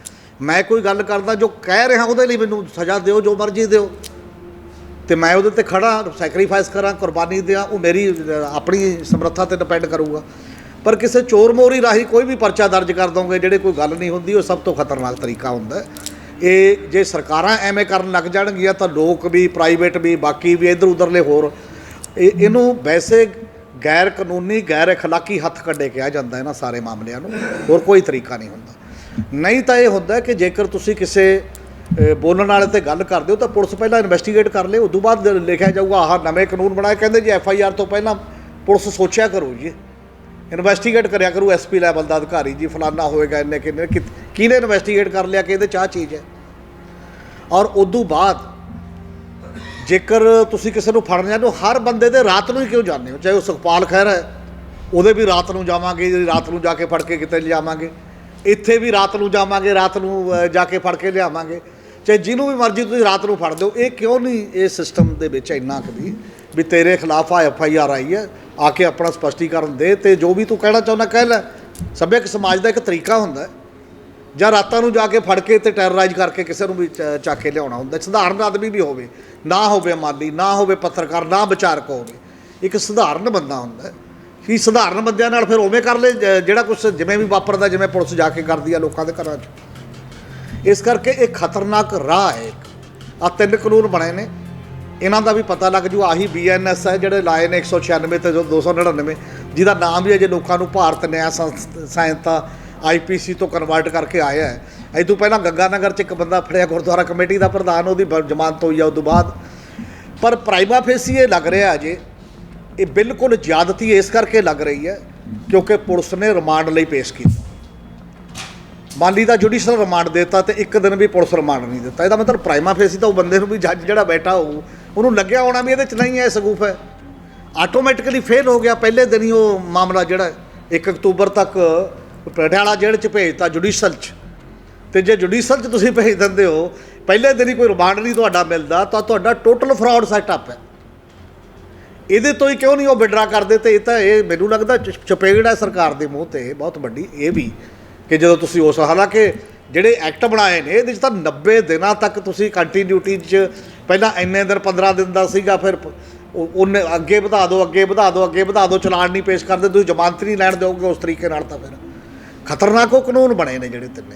ਮੈਂ ਕੋਈ ਗੱਲ ਕਰਦਾ ਜੋ ਕਹਿ ਰਿਹਾ ਉਹਦੇ ਲਈ ਮੈਨੂੰ ਸਜ਼ਾ ਦਿਓ, ਜੋ ਮਰਜ਼ੀ ਦਿਓ। ਤੇ ਮੈਂ ਉਹਦੇ ਤੇ ਖੜਾ ਸੈਕਰੀਫਾਈਸ ਕਰਾਂ, ਕੁਰਬਾਨੀ ਦਿਆਂ, ਉਹ ਮੇਰੀ ਆਪਣੀ ਸਮਰੱਥਾ ਤੇ ਡਿਪੈਂਡ ਕਰੂਗਾ। ਪਰ ਕਿਸੇ ਚੋਰ ਮੋਰੀ ਰਾਹੀਂ ਕੋਈ ਵੀ ਪਰਚਾ ਦਰਜ ਕਰ ਦੋਗੇ, ਜਿਹੜੇ ਕੋਈ ਗੱਲ ਨਹੀਂ ਹੁੰਦੀ, ਉਹ ਸਭ ਤੋਂ ਖਤਰਨਾਕ ਤਰੀਕਾ ਹੁੰਦਾ ਹੈ। ਇਹ ਜੇ ਸਰਕਾਰਾਂ ਐਵੇਂ ਕਰਨ ਲੱਗ ਜਾਣਗੀਆਂ ਤਾਂ ਲੋਕ ਵੀ ਪ੍ਰਾਈਵੇਟ ਵੀ, ਬਾਕੀ ਵੀ ਇਧਰ ਉਧਰਲੇ ਹੋਰ, ਇਹ ਇਹਨੂੰ ਵੈਸੇ ਗੈਰ ਕਾਨੂੰਨੀ, ਗੈਰ اخਲਾਕੀ ਹੱਥ ਕੱਢੇ ਕਿਹਾ ਜਾਂਦਾ ਇਹਨਾਂ ਸਾਰੇ ਮਾਮਲਿਆਂ ਨੂੰ, ਹੋਰ ਕੋਈ ਤਰੀਕਾ ਨਹੀਂ ਹੁੰਦਾ। ਨਹੀਂ ਤਾਂ ਇਹ ਹੁੰਦਾ ਕਿ ਜੇਕਰ ਤੁਸੀਂ ਕਿਸੇ ਬੋਲਣ ਵਾਲੇ ਤੇ ਗੱਲ ਕਰਦੇ ਹੋ ਤਾਂ ਪੁਲਿਸ ਪਹਿਲਾਂ ਇਨਵੈਸਟੀਗੇਟ ਕਰ ਲੇ ਉਸ ਤੋਂ ਬਾਅਦ ਲਿਖਿਆ ਜਾਊਗਾ, ਆਹ ਨਵੇਂ ਕਾਨੂੰਨ ਬਣਾਏ, ਕਹਿੰਦੇ ਜੀ ਐਫ ਆਈ ਆਰ ਤੋਂ ਪਹਿਲਾਂ ਪੁਲਿਸ ਸੋਚਿਆ ਕਰੋ ਜੀ। ਇਨਵੈਸਟੀਗੇਟ ਕਰਿਆ ਕਰੂ ਐਸਪੀ ਲੈਵਲ ਦਾ ਅਧਿਕਾਰੀ ਜੀ, ਫਲਾਨਾ ਹੋਏਗਾ ਇੰਨੇ ਕਿੰਨੇ, ਕਿ- ਕਿਹਨੇ ਇਨਵੈਸਟੀਗੇਟ ਕਰ ਲਿਆ ਕਿ ਇਹਦੇ ਚਾਹ ਚੀਜ਼ ਹੈ? ਔਰ ਉਦੋਂ ਬਾਅਦ ਜੇਕਰ ਤੁਸੀਂ ਕਿਸੇ ਨੂੰ ਫੜਨ ਜਾਂਦੇ ਹੋ, ਹਰ ਬੰਦੇ ਦੇ ਰਾਤ ਨੂੰ ਹੀ ਕਿਉਂ ਜਾਂਦੇ ਹੋ? ਚਾਹੇ ਉਹ ਸੁਖਪਾਲ ਖਹਿਰ ਹੈ, ਉਹਦੇ ਵੀ ਰਾਤ ਨੂੰ ਜਾਵਾਂਗੇ ਰਾਤ ਨੂੰ ਜਾ ਕੇ ਫੜ ਕੇ ਕਿਤੇ ਲਿਆਵਾਂਗੇ ਇੱਥੇ ਵੀ ਰਾਤ ਨੂੰ ਜਾਵਾਂਗੇ, ਰਾਤ ਨੂੰ ਜਾ ਕੇ ਫੜ ਕੇ ਲਿਆਵਾਂਗੇ। ਚਾਹੇ ਜਿਹਨੂੰ ਵੀ ਮਰਜ਼ੀ ਤੁਸੀਂ ਰਾਤ ਨੂੰ ਫੜ ਦਿਓ, ਇਹ ਕਿਉਂ ਨਹੀਂ ਇਹ ਸਿਸਟਮ ਦੇ ਵਿੱਚ ਇੰਨਾ ਕੁ ਵੀ ਵੀ ਤੇਰੇ ਖਿਲਾਫ ਆ ਐਫ ਆਈ ਆਰ ਆਈ ਹੈ? ਆ ਕੇ ਆਪਣਾ ਸਪਸ਼ਟੀਕਰਨ ਦੇ ਤੇ ਜੋ ਵੀ ਤੂੰ ਕਹਿਣਾ ਚਾਹੁੰਦਾ ਕਹਿ ਲੈ। ਸਭਿਅਕ ਸਮਾਜ ਦਾ ਇੱਕ ਤਰੀਕਾ ਹੁੰਦਾ ਜਾਂ ਰਾਤਾਂ ਨੂੰ ਜਾ ਕੇ ਫੜ ਕੇ ਤੇ ਟੈਰਰਾਈਜ਼ ਕਰਕੇ ਕਿਸੇ ਨੂੰ ਵੀ ਚ- ਚੱਕ ਕੇ ਲਿਆਉਣਾ ਹੁੰਦਾ ਸਧਾਰਨ ਆਦਮੀ ਵੀ ਹੋਵੇ, ਨਾ ਹੋਵੇ ਮਾਲੀ ਨਾ ਹੋਵੇ ਪੱਤਰਕਾਰ, ਨਾ ਵਿਚਾਰਕ ਹੋਵੇ, ਇੱਕ ਸਧਾਰਨ ਬੰਦਾ ਹੁੰਦਾ ਕਿ ਸਧਾਰਨ ਬੰਦਿਆਂ ਨਾਲ ਫਿਰ ਉਵੇਂ ਕਰ ਲੈ ਜਿਹੜਾ ਕੁਝ ਜਿਵੇਂ ਵੀ ਵਾਪਰਦਾ, ਜਿਵੇਂ ਪੁਲਿਸ ਜਾ ਕੇ ਕਰਦੀ ਆ ਲੋਕਾਂ ਦੇ ਘਰਾਂ 'ਚ। ਇਸ ਕਰਕੇ ਇਹ ਖਤਰਨਾਕ ਰਾਹ ਹੈ ਇੱਕ। ਆ ਤਿੰਨ ਕਾਨੂੰਨ ਬਣੇ ਨੇ। ਇਹਨਾਂ ਦਾ ਵੀ ਪਤਾ ਲੱਗ ਜੂ, ਆਹੀ ਬੀਐਨਐਸ ਹੈ ਜਿਹੜੇ ਲਾਏ ਨੇ 196 ਤੇ ਜੋ 299 ਜਿਹਦਾ ਨਾਮ ਵੀ ਅਜੇ ਲੋਕਾਂ ਨੂੰ ਭਾਰਤ ਨਿਆਂ ਸੰਸ- ਸੰਹਿਤਾ ਆਈਪੀਸੀ ਤੋਂ ਕਨਵਰਟ ਕਰਕੇ ਆਇਆ ਹੈ। ਇਹ ਤੋਂ ਪਹਿਲਾਂ ਗੰਗਾਨਗਰ ਚ ਇੱਕ ਬੰਦਾ ਫੜਿਆ, ਗੁਰਦੁਆਰਾ ਕਮੇਟੀ ਦਾ ਪ੍ਰਧਾਨ, ਉਹਦੀ ਜ਼ਮਾਨਤ ਹੋਈ ਆ ਉਸ ਤੋਂ ਬਾਅਦ। ਪਰ ਪ੍ਰਾਈਮਾ ਫੇਸੀ ਇਹ ਲੱਗ ਰਿਹਾ ਅਜੇ। ਇਹ ਬਿਲਕੁਲ ਜ਼ਿਆਦਤੀ ਇਸ ਕਰਕੇ ਲੱਗ ਰਹੀ ਹੈ ਕਿਉਂਕਿ ਪੁਲਿਸ ਨੇ ਰਿਮਾਂਡ ਲਈ ਪੇਸ਼ ਕੀਤਾ। ਮਾਲੀ ਦਾ ਜੁਡੀਸ਼ੀਅਲ ਰਿਮਾਂਡ ਦਿੱਤਾ ਤੇ ਇੱਕ ਦਿਨ ਵੀ ਪੁਲਿਸ ਰਿਮਾਂਡ ਨਹੀਂ ਦਿੱਤਾ। ਇਹਦਾ ਮਤਲਬ ਪ੍ਰਾਈਮਾ ਫੇਸੀ ਤਾਂ ਉਹ ਬੰਦੇ ਨੂੰ ਵੀ ਜੱਜ ਜਿਹੜਾ ਬੈਠਾ ਹੋਊ ਉਹਨੂੰ ਲੱਗਿਆ ਹੋਣਾ ਵੀ ਇਹਦੇ ਚ ਨਹੀਂ ਹੈ ਸਗੂਫ ਹੈ। ਆਟੋਮੈਟਿਕਲੀ ਫੇਲ ਹੋ ਗਿਆ, ਪਹਿਲੇ ਦਿਨ ਹੀ ਉਹ ਮਾਮਲਾ ਜਿਹੜਾ 1 ਅਕਤੂਬਰ ਤੱਕ ਪਟਿਆਲਾ ਜੇਲ੍ਹ ਚ ਭੇਜਤਾ ਜੁਡੀਸ਼ਲ ਚ। ਤੇ ਜੇ ਜੁਡੀਸ਼ਲ ਚ ਤੁਸੀਂ ਭੇਜ ਦਿੰਦੇ ਹੋ, ਪਹਿਲੇ ਦਿਨ ਹੀ ਕੋਈ ਰਿਮਾਂਡ ਨਹੀਂ ਤੁਹਾਡਾ ਮਿਲਦਾ, ਤਾਂ ਤੁਹਾਡਾ ਟੋਟਲ ਫਰਾਡ ਸੈਟਅਪ ਹੈ। ਇਹਦੇ ਤੋਂ ਹੀ ਕਿਉਂ ਨਹੀਂ ਉਹ ਵਿਡਰਾ ਕਰਦੇ ਤੇ ਇਹ ਤਾਂ ਇਹ ਮੈਨੂੰ ਲੱਗਦਾ ਚ- ਚਪੇੜ ਹੈ ਸਰਕਾਰ ਦੇ ਮੂੰਹ ਤੇ ਬਹੁਤ ਵੱਡੀ, ਇਹ ਵੀ ਕਿ ਜਦੋਂ ਤੁਸੀਂ ਉਸ ਹਾਲਾਂਕਿ ਜਿਹੜੇ ਐਕਟ ਬਣਾਏ ਨੇ, ਇਹਦੇ ਵਿੱਚ ਤਾਂ 90 ਦਿਨਾਂ ਤੱਕ ਤੁਸੀਂ ਕੰਟੀਨਿਊਟੀ 'ਚ ਪਹਿਲਾਂ ਇੰਨੇ ਦਿਨ 15 ਦਿਨ ਦਾ ਸੀਗਾ, ਫਿਰ ਉਹਨੇ ਅੱਗੇ ਵਧਾ ਦਿਓ ਅੱਗੇ ਵਧਾ ਦਿਓ ਅੱਗੇ ਵਧਾ ਦਿਓ ਚਲਾਨ ਨਹੀਂ ਪੇਸ਼ ਕਰਦੇ, ਤੁਸੀਂ ਜ਼ਮਾਨਤ ਨਹੀਂ ਲੈਣ ਦਿਓਗੇ ਉਸ ਤਰੀਕੇ ਨਾਲ ਤਾਂ ਫਿਰ। ਖਤਰਨਾਕ ਉਹ ਕਾਨੂੰਨ ਬਣੇ ਨੇ ਜਿਹੜੇ ਤਿੰਨੇ।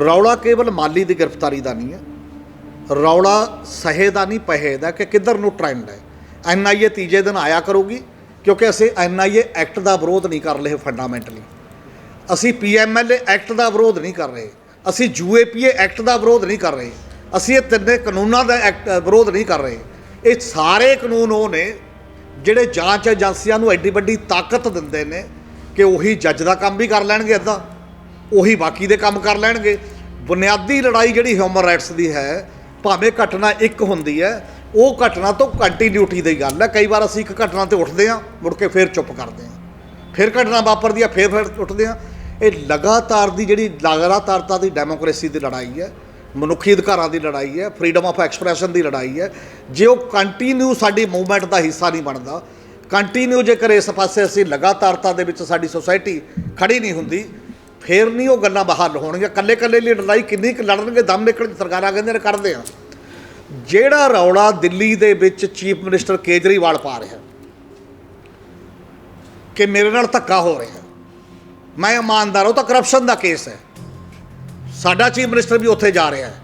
ਰੌਲਾ ਕੇਵਲ ਮਾਲੀ ਦੀ ਗ੍ਰਿਫਤਾਰੀ ਦਾ ਨਹੀਂ ਹੈ। ਰੌਲਾ ਸਹੇ ਦਾ ਨਹੀਂ, ਪਹੇ ਦਾ, ਕਿ ਕਿੱਧਰ ਨੂੰ ਟ੍ਰੈਂਡ ਹੈ। ਐਨਆਈਏ ਤੀਜੇ ਦਿਨ ਆਇਆ ਕਰੂਗੀ, ਕਿਉਂਕਿ ਅਸੀਂ ਐਨਆਈਏ ਐਕਟ ਦਾ ਵਿਰੋਧ ਨਹੀਂ ਕਰ ਰਹੇ ਫੰਡਾਮੈਂਟਲੀ ਅਸੀਂ ਪੀਐਮਐਲਏ ਐਕਟ ਦਾ ਵਿਰੋਧ ਨਹੀਂ ਕਰ ਰਹੇ। ਅਸੀਂ ਯੂਏਪੀਏ ਐਕਟ ਦਾ ਵਿਰੋਧ ਨਹੀਂ ਕਰ ਰਹੇ। ਅਸੀਂ ਇਹ ਤਿੰਨੇ ਕਾਨੂੰਨਾਂ ਦਾ ਐਕਟ ਵਿਰੋਧ ਨਹੀਂ ਕਰ ਰਹੇ। ਇਹ ਸਾਰੇ ਕਾਨੂੰਨ ਉਹ ਨੇ ਜਿਹੜੇ ਜਾਂਚ ਏਜੰਸੀਆਂ ਨੂੰ ਐਡੀ ਵੱਡੀ ਤਾਕਤ ਦਿੰਦੇ ਨੇ ਕਿ ਉਹੀ ਜੱਜ ਦਾ ਕੰਮ ਵੀ ਕਰ ਲੈਣਗੇ ਅੱਧਾ, ਉਹੀ ਬਾਕੀ ਦੇ ਕੰਮ ਕਰ ਲੈਣਗੇ। ਬੁਨਿਆਦੀ ਲੜਾਈ ਜਿਹੜੀ ਹਿਊਮਨ ਰਾਈਟਸ ਦੀ ਹੈ, ਭਾਵੇਂ ਘਟਨਾ ਇੱਕ ਹੁੰਦੀ ਹੈ, ਉਹ ਘਟਨਾ ਤੋਂ ਕੰਟੀਨਿਊਟੀ ਦੀ ਗੱਲ ਹੈ। ਕਈ ਵਾਰ ਅਸੀਂ ਇੱਕ ਘਟਨਾ ਤੇ ਉੱਠਦੇ ਹਾਂ, ਮੁੜ ਕੇ ਫੇਰ ਚੁੱਪ ਕਰਦੇ ਹਾਂ। ਫਿਰ ਘਟਨਾ ਵਾਪਰਦੀ ਆ ਫਿਰ ਫਿਰ ਉੱਠਦੇ ਹਾਂ। ਇਹ ਲਗਾਤਾਰ ਦੀ ਜਿਹੜੀ ਲਗਾਤਾਰਤਾ ਦੀ ਡੈਮੋਕ੍ਰੇਸੀ ਦੀ ਲੜਾਈ ਹੈ, ਮਨੁੱਖੀ ਅਧਿਕਾਰਾਂ ਦੀ ਲੜਾਈ ਹੈ ਫਰੀडम ਆਫ ਐਕਸਪ੍ਰੈਸ਼ਨ ਦੀ ਲੜਾਈ ਹੈ, ਜੇ ਉਹ ਕੰਟੀਨਿਊ ਸਾਡੀ ਮੂਵਮੈਂਟ ਦਾ ਹਿੱਸਾ ਨਹੀਂ ਬਣਦਾ ਕੰਟੀਨਿਊ ਜੇਕਰ ਇਸ ਪਾਸੇ ਅਸੀਂ ਲਗਾਤਾਰਤਾ ਦੇ ਵਿੱਚ ਸਾਡੀ ਸੋਸਾਇਟੀ ਖੜੀ ਨਹੀਂ ਹੁੰਦੀ, ਫੇਰ ਨਹੀਂ ਉਹ ਗੱਲਾਂ ਬਾਹਰ ਹੋਣਗੀਆਂ ਕੱਲੇ ਕੱਲੇ ਲਈ ਲੜਾਈ ਕਿੰਨੀ ਕੁ ਲੜਨਗੇ, ਦਮ ਨਿਕਲ ਸਰਕਾਰਾਂ ਕਹਿੰਦੇ ਨੇ ਕਰਦੇ ਆ। ਜਿਹੜਾ ਰੌਲਾ ਦਿੱਲੀ ਦੇ ਵਿੱਚ ਚੀਫ ਮਿਨਿਸਟਰ ਕੇਜਰੀਵਾਲ ਪਾ ਰਿਹਾ, ਕਿ ਮੇਰੇ ਨਾਲ ਧੱਕਾ ਹੋ ਰਿਹਾ ਮੈਂ ਇਮਾਨਦਾਰ ਉਹ ਤਾਂ ਕਰਪਸ਼ਨ ਦਾ ਕੇਸ ਹੈ। ਸਾਡਾ ਚੀਫ ਮਿਨਿਸਟਰ ਵੀ ਉੱਥੇ ਜਾ ਰਿਹਾ ਹੈ।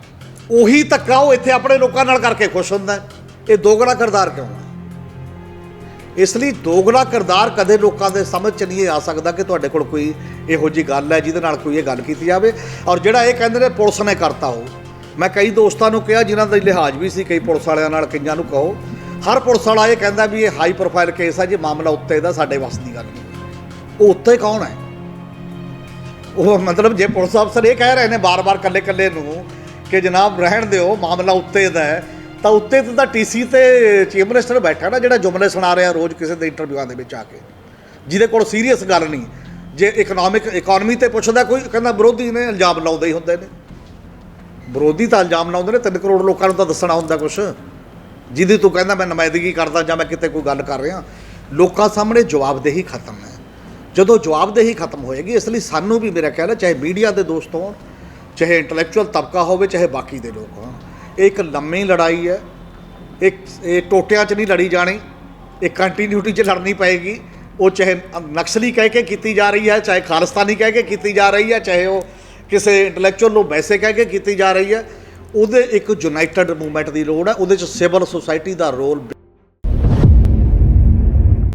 ਉਹੀ ਧੱਕਾ ਉਹ ਇੱਥੇ ਆਪਣੇ ਲੋਕਾਂ ਨਾਲ ਕਰਕੇ ਖੁਸ਼ ਹੁੰਦਾ ਇਹ ਦੋਗਲਾ ਕਿਰਦਾਰ ਕਿਉਂ ਹੈ? ਇਸ ਲਈ ਦੋਗਲਾ ਕਿਰਦਾਰ ਕਦੇ ਲੋਕਾਂ ਦੇ ਸਮਝ ਚ ਨਹੀਂ ਆ ਸਕਦਾ ਕਿ ਤੁਹਾਡੇ ਕੋਲ ਕੋਈ ਇਹੋ ਜੀ ਗੱਲ ਹੈ, ਜਿਹਦੇ ਨਾਲ ਕੋਈ ਇਹ ਗੱਲ ਕੀਤੀ ਜਾਵੇ। ਔਰ ਜਿਹੜਾ ਇਹ ਕਹਿੰਦੇ ਨੇ, ਪੁਲਿਸ ਨੇ ਕਰਤਾ ਉਹ। ਮੈਂ ਕਈ ਦੋਸਤਾਂ ਨੂੰ ਕਿਹਾ, ਜਿਨ੍ਹਾਂ ਦਾ ਲਿਹਾਜ਼ ਵੀ ਸੀ, ਕਈ ਪੁਲਿਸ ਵਾਲਿਆਂ ਨਾਲ, ਕਈਆਂ ਨੂੰ ਕਹੋ। ਹਰ ਪੁਲਿਸ ਵਾਲਾ ਇਹ ਕਹਿੰਦਾ ਵੀ ਇਹ ਹਾਈ ਪ੍ਰੋਫਾਈਲ ਕੇਸ ਹੈ, ਜੀ ਮਾਮਲਾ ਉੱਤੇ ਦਾ, ਸਾਡੇ ਵੱਸ ਦੀ ਗੱਲ ਨਹੀਂ। ਉਹ ਉੱਤੇ ਕੌਣ ਹੈ? ਉਹ ਮਤਲਬ ਜੇ ਪੁਲਿਸ ਅਫਸਰ ਇਹ ਕਹਿ ਰਹੇ ਨੇ ਬਾਰ-ਬਾਰ, ਕੱਲੇ-ਕੱਲੇ ਨੂੰ ਕਿ ਜਨਾਬ ਰਹਿਣ ਦਿਓ, ਮਾਮਲਾ ਉੱਤੇ ਦਾ ਹੈ, ਤਾਂ ਉੱਤੇ ਤੇ ਤਾਂ ਟੀਸੀ ਤੇ ਚੀਫ ਮਿਨਿਸਟਰ ਬੈਠਾ ਨਾ ਜਿਹੜਾ ਜੁਮਲੇ ਸੁਣਾ ਰਿਹਾ ਰੋਜ਼ ਕਿਸੇ ਦੇ ਇੰਟਰਵਿਊਆਂ ਦੇ ਵਿੱਚ ਆ ਕੇ। ਜਿਹਦੇ ਕੋਲ ਸੀਰੀਅਸ ਗੱਲ ਨਹੀਂ। ਜੇ ਇਕਨੋਮਿਕ ਇਕਨੋਮੀ ਤੇ ਪੁੱਛਦਾ ਕੋਈ, ਕਹਿੰਦਾ ਵਿਰੋਧੀ ਨੇ ਇਲਜ਼ਾਮ ਲਾਉਂਦੇ ਹੀ ਹੁੰਦੇ ਨੇ। ਵਿਰੋਧੀ ਤਾਂ ਇਲਜ਼ਾਮ ਲਾਉਂਦੇ ਨੇ 3 ਕਰੋੜ ਲੋਕਾਂ ਨੂੰ ਤਾਂ ਦੱਸਣਾ ਹੁੰਦਾ ਕੁਛ। ਜਿਹਦੀ ਤੂੰ ਕਹਿੰਦਾ ਮੈਂ ਨੁਮਾਇੰਦਗੀ ਕਰਦਾ ਜਾਂ ਮੈਂ ਕਿਤੇ ਕੋਈ ਗੱਲ ਕਰ ਰਿਹਾ। ਲੋਕਾਂ ਸਾਹਮਣੇ ਜਵਾਬਦੇਹੀ ਖਤਮ ਹੈ। ਜਦੋਂ ਜਵਾਬਦੇਹੀ ਖਤਮ ਹੋਏਗੀ, ਇਸ ਲਈ ਸਾਨੂੰ ਵੀ ਮੇਰਾ ਖਿਆਲ ਹੈ, ਚਾਹੇ ਮੀਡੀਆ ਦੇ ਦੋਸਤ ਹੋਣ, ਚਾਹੇ ਇੰਟੈਲੈਕਚੁਅਲ ਤਬਕਾ ਹੋਵੇ, ਚਾਹੇ ਬਾਕੀ ਦੇ ਲੋਕ ਹੋਣ। ਇਹ ਇੱਕ ਲੰਮੀ ਲੜਾਈ ਹੈ, ਇੱਕ, ਇਹ ਟੋਟਿਆਂ 'ਚ ਨਹੀਂ ਲੜੀ ਜਾਣੀ, ਇਹ ਕੰਟੀਨਿਊਟੀ 'ਚ ਲੜਨੀ ਪਏਗੀ। ਉਹ ਚਾਹੇ ਨਕਸਲੀ ਕਹਿ ਕੇ ਕੀਤੀ ਜਾ ਰਹੀ ਹੈ, ਚਾਹੇ ਖਾਲਿਸਤਾਨੀ ਕਹਿ ਕੇ ਕੀਤੀ ਜਾ ਰਹੀ ਹੈ, ਚਾਹੇ ਉਹ ਕਿਸੇ ਇੰਟੈਲੈਕਚੁਅਲ ਨੂੰ ਵੈਸੇ ਕਹਿ ਕੇ ਕੀਤੀ ਜਾ ਰਹੀ ਹੈ, ਉਹਦੇ ਇੱਕ ਯੂਨਾਈਟਿਡ ਮੂਵਮੈਂਟ ਦੀ ਲੋੜ ਹੈ, ਉਹਦੇ 'ਚ ਸਿਵਲ ਸੁਸਾਇਟੀ ਦਾ ਰੋਲ